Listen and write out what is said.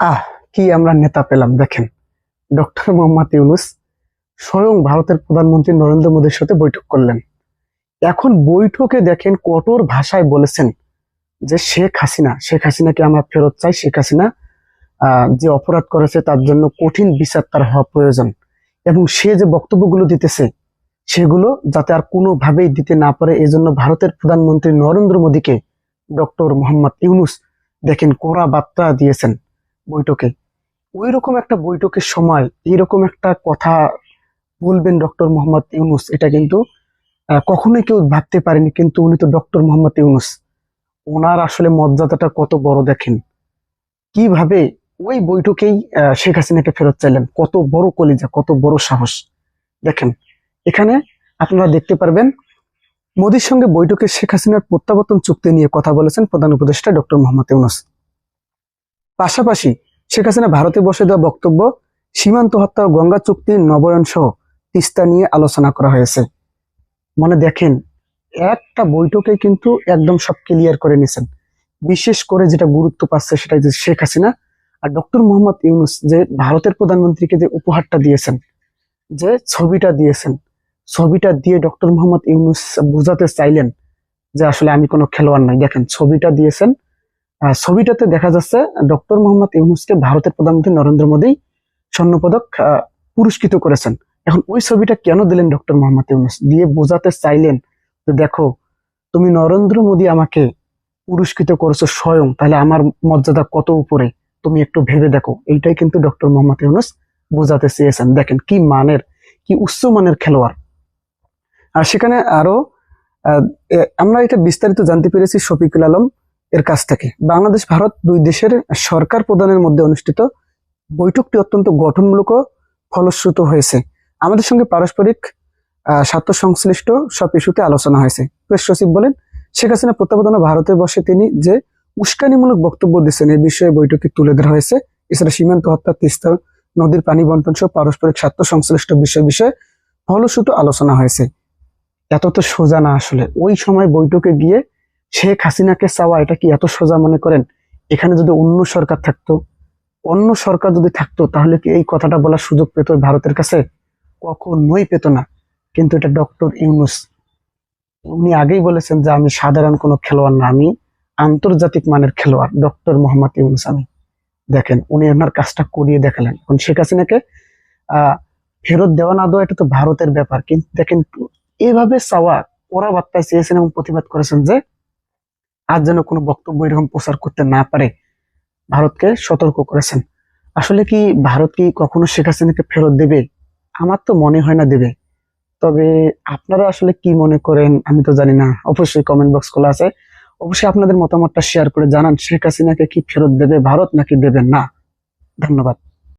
আহ, কি আমরা নেতা পেলাম, দেখেন। ডক্টর মোহাম্মদ ইউনুস স্বয়ং ভারতের প্রধানমন্ত্রী নরেন্দ্র মোদীর সাথে বৈঠক করলেন। এখন বৈঠকে দেখেন কঠোর ভাষায় বলেছেন যে শেখ হাসিনা, শেখ হাসিনাকে আমরা ফেরত চাই, শেখ হাসিনা যে অপরাধ করেছে তার জন্য কঠিন বিচার তার হওয়া প্রয়োজন। এবং সে যে বক্তব্যগুলো দিতেছে, সেগুলো যাতে আর কোনোভাবেই দিতে না পারে, এজন্য ভারতের প্রধানমন্ত্রী নরেন্দ্র মোদীকে ডক্টর মোহাম্মদ ইউনুস দেখেন কড়া বার্তা দিয়েছেন। বৈঠকে। ওই রকম একটা বৈঠকের সময়, এইরকম একটা কথা বলবেন ডক্টর মোহাম্মদ ইউনুস, এটা কিন্তু কখনোই কেউ ভাবতে পারেনি, কিন্তু উনি তো ডক্টর মোহাম্মদ ইউনুস। ওনার আসলে মর্যাদাটা কত বড় দেখেন। কীভাবে ওই বৈঠকেই শেখ হাসিনাকে ফেরত চাইলেন। কত বড় কলিজা, কত বড় সাহস। দেখেন, এখানে আপনারা দেখতে পারবেন, মোদীর সঙ্গে বৈঠকে শেখ হাসিনার প্রত্যাবর্তন চুক্তি নিয়ে কথা বলেছেন প্রধান উপদেষ্টা ডক্টর মোহাম্মদ ইউনুস। পাশাপাশি শেখ হাসিনা ভারতে বসে দেওয়া বক্তব্য, সীমান্ত হত্যা গঙ্গা চুক্তি নবায়ন সহ তিস্তা নিয়ে আলোচনা করা হয়েছে। মানে দেখেন, একটা বৈঠকে কিন্তু একদম সব ক্লিয়ার করে নিছেন। বিশেষ করে যেটা গুরুত্ব পাচ্ছে সেটা যে শেখ হাসিনা আর ডক্টর মোহাম্মদ ইউনুস যে ভারতের প্রধানমন্ত্রীকে যে উপহারটা দিয়েছেন, যে ছবিটা দিয়েছেন, ছবিটা দিয়ে ডক্টর মোহাম্মদ ইউনুস বোঝাতে চাইলেন যে আসলে আমি কোনো খেলোয়াড় নই। দেখেন, ছবিটা দিয়েছেন ছবিটাতে দেখা যাচ্ছে ডক্টর মোহাম্মদ ইউনুসকে ভারতের প্রধানমন্ত্রী নরেন্দ্র মোদী স্বর্ণপদক পুরস্কৃত করেছেন। এখন ওই ছবিটা কেন দিলেন ডক্টর মোহাম্মদ ইউনুস? দিয়ে বোঝাতে চাইলেন যে দেখো, তুমি নরেন্দ্র মোদী আমাকে পুরস্কৃত করেছ স্বয়ং, তাহলে আমার মর্যাদা কত উপরে? তুমি একটু ভেবে দেখো। এইটাই কিন্তু ডক্টর মোহাম্মদ ইউনুস বোঝাতে চেয়েছেন। দেখেন কি মানের, কি উচ্চ মানের খেলোয়াড়। আর সেখানে আরও আমরা এটা বিস্তারিত জানতে পেরেছি শফিকুল আলম। এর কাছ থেকে। বাংলাদেশ, ভারত দুই দেশের সরকার প্রধানের মধ্যে অনুষ্ঠিত বৈঠকটি অত্যন্ত গঠনমূলক ও ফলশ্রুত হয়েছে। আমাদের সঙ্গে পারস্পরিক স্বার্থ সংশ্লিষ্ট সব ইস্যুতে আলোচনা হয়েছে। প্রেস সচিব বলেন, শেখ হাসিনা প্রত্যাবর্তনে ভারতে বসে তিনি যে উস্কানিমূলক বক্তব্য দিচ্ছেন এই বিষয়ে বৈঠকে তুলে ধরা হয়েছে। এছাড়া সীমান্ত হত্যা, তিস্তা, নদীর পানি বন্টন সহ পারস্পরিক স্বার্থ সংশ্লিষ্ট বিষয় বিষয়ে ফলশ্রুত আলোচনা হয়েছে। এত তো সোজা না আসলে। ওই সময় বৈঠকে গিয়ে শেখ হাসিনাকে চাওয়া, এটা কি এত সোজা মনে করেন? এখানে যদি অন্য সরকার থাকতো, অন্য সরকার যদি থাকতো, তাহলে কি এই কথাটা বলার সুযোগ পেত ভারতের কাছে? কখনোই পেত না। কিন্তু এটা ডক্টর ইউনুস, উনি আগেই বলেছেন যে আমি সাধারণ কোনো খেলোয়াড় না, আমি আন্তর্জাতিক মানের খেলোয়াড়, ডক্টর মোহাম্মদ ইউনুস আমি। দেখেন, উনি ওনার কাজটা করিয়ে দেখালেন। এখন শেখ হাসিনাকে আহ ফেরত দেওয়া না দেওয়া, এটা তো ভারতের ব্যাপার। কিন্তু দেখেন, এভাবে চাওয়া ওরা বার্তায় চেয়েছেন এবং প্রতিবাদ করেছেন যে আজ যেন কোনো বক্তব্য এরকম প্রচার করতে না পারে, ভারতকে সতর্ক করেছেন। আসলে কি ভারত কি কখনো শেখ হাসিনাকে ফেরত দেবে? আমার তো মনে হয় না দেবে। তবে আপনারা আসলে কি মনে করেন আমি তো জানি না। অবশ্যই কমেন্ট বক্স খোলা আছে। অবশ্যই আপনাদের মতামতটা শেয়ার করে জানান, শেখ হাসিনাকে কি ফেরত দেবে, ভারত নাকি দেবে না। ধন্যবাদ।